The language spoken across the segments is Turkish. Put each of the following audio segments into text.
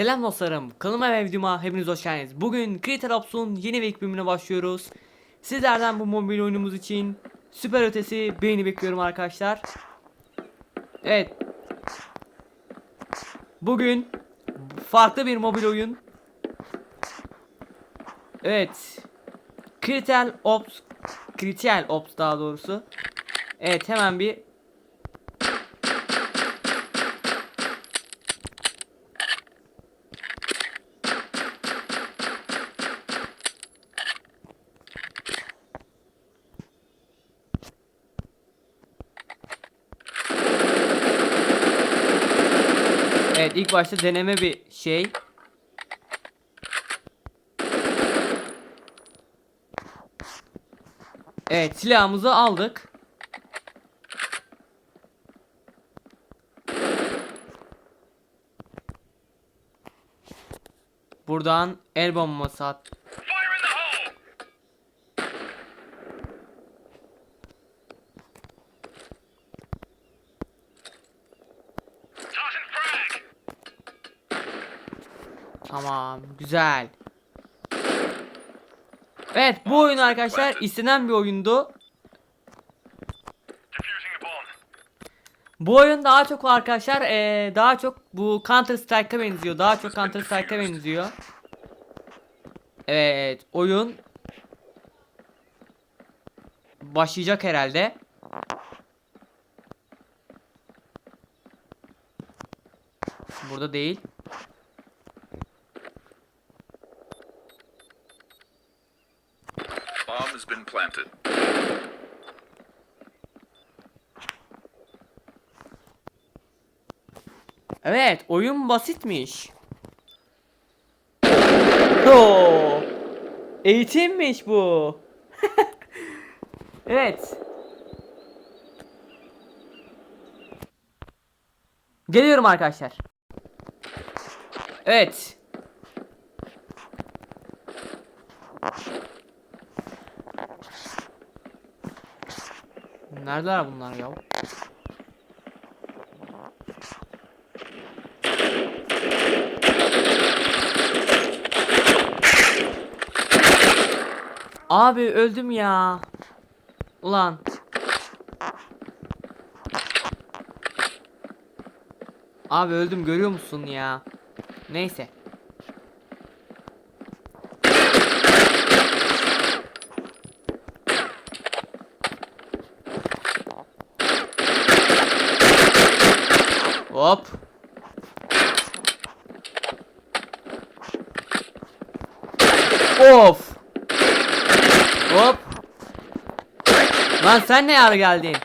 Selam dostlarım, kanalıma ve videoma hepiniz hoş geldiniz. Bugün Critical Ops'un yeni bir ilk bölümüne başlıyoruz. Sizlerden bu mobil oyunumuz için süper ötesi beğeni bekliyorum arkadaşlar. Evet. Bugün farklı bir mobil oyun. Evet. Critical Ops Critical Ops daha doğrusu. Evet hemen bir Evet ilk başta deneme bir şey. Evet silahımızı aldık. Buradan el bombası at. Tamam güzel. Evet bu oyun arkadaşlar istenen bir oyundu. Bu oyun daha çok arkadaşlar eee, daha çok bu Counter Strike'a benziyor. Daha çok Counter Strike'a benziyor. Evet oyun başlayacak herhalde. Burada değil. Planted. Evet, oyun basitmiş. Oo. Eğitimmiş bu. evet. Geliyorum arkadaşlar. Evet. Neredeler bunlar ya? Abi öldüm ya. Ulan. Abi öldüm görüyor musun ya? Neyse. Hop. Of. Hop. Lan sen ne ara geldin?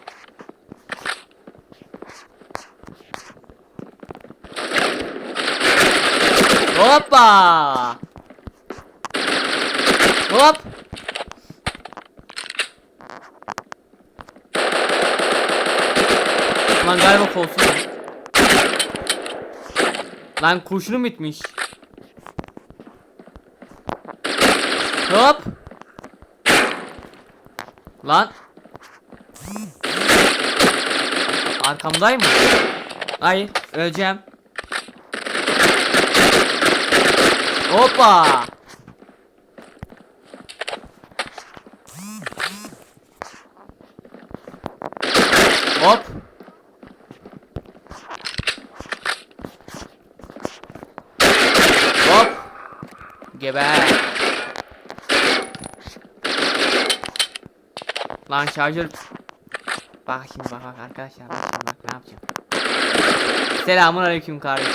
Hoppa. Hop. Lan galiba kolsun. Lan kurşunum bitmiş. Hop. Lan. Arkamdayım mı? Hayır, öleceğim. Hoppa. Hop. Geber. Lan şarjör Bak şimdi bak bak arkadaşlar bak şimdi bak ne yapacağım? Selamun aleyküm kardeşim.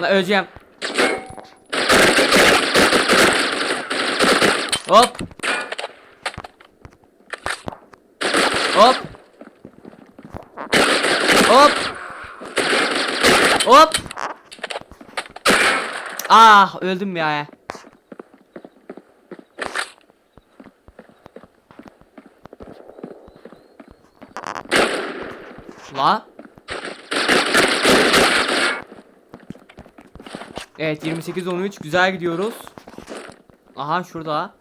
Lan öleceğim. Hop. Hop. Hop. Hop Ah öldüm ya La. Evet 28 13 güzel gidiyoruz. Aha şurada.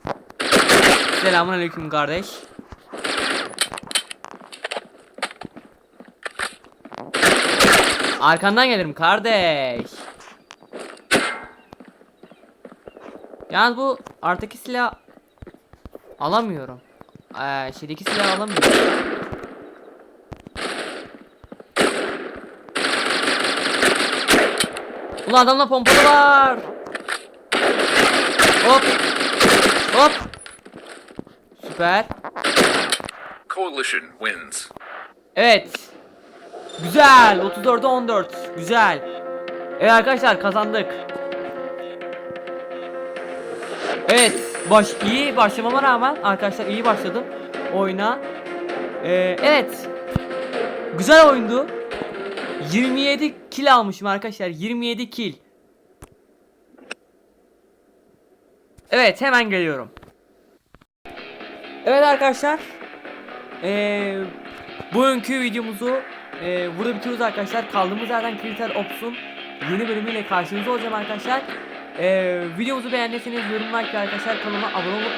Selamun aleyküm kardeş. Arkandan gelirim kardeş. Yalnız bu artık silah alamıyorum. Ee, şeydeki silah alamıyorum. Ulan adamda pompalı var. Hop. Hop. Süper. Coalition wins. Evet. Güzel. 34'e 14. Güzel. Evet arkadaşlar kazandık. Evet. Baş iyi başlamama rağmen arkadaşlar iyi başladım oyuna. Ee, evet. Güzel oyundu. 27 kill almışım arkadaşlar. 27 kill. Evet hemen geliyorum. Evet arkadaşlar. Ee, bugünkü videomuzu e, burada bitiriyoruz arkadaşlar. Kaldığımız yerden Kriter Ops'un yeni bölümüyle karşınızda olacağım arkadaşlar. Ee, videomuzu beğendiyseniz yorum like arkadaşlar kanalıma abone olup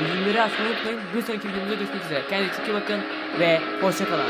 bildirimleri açmayı unutmayın. Bir sonraki videomuzda görüşmek üzere. Kendinize iyi bakın ve hoşçakalın.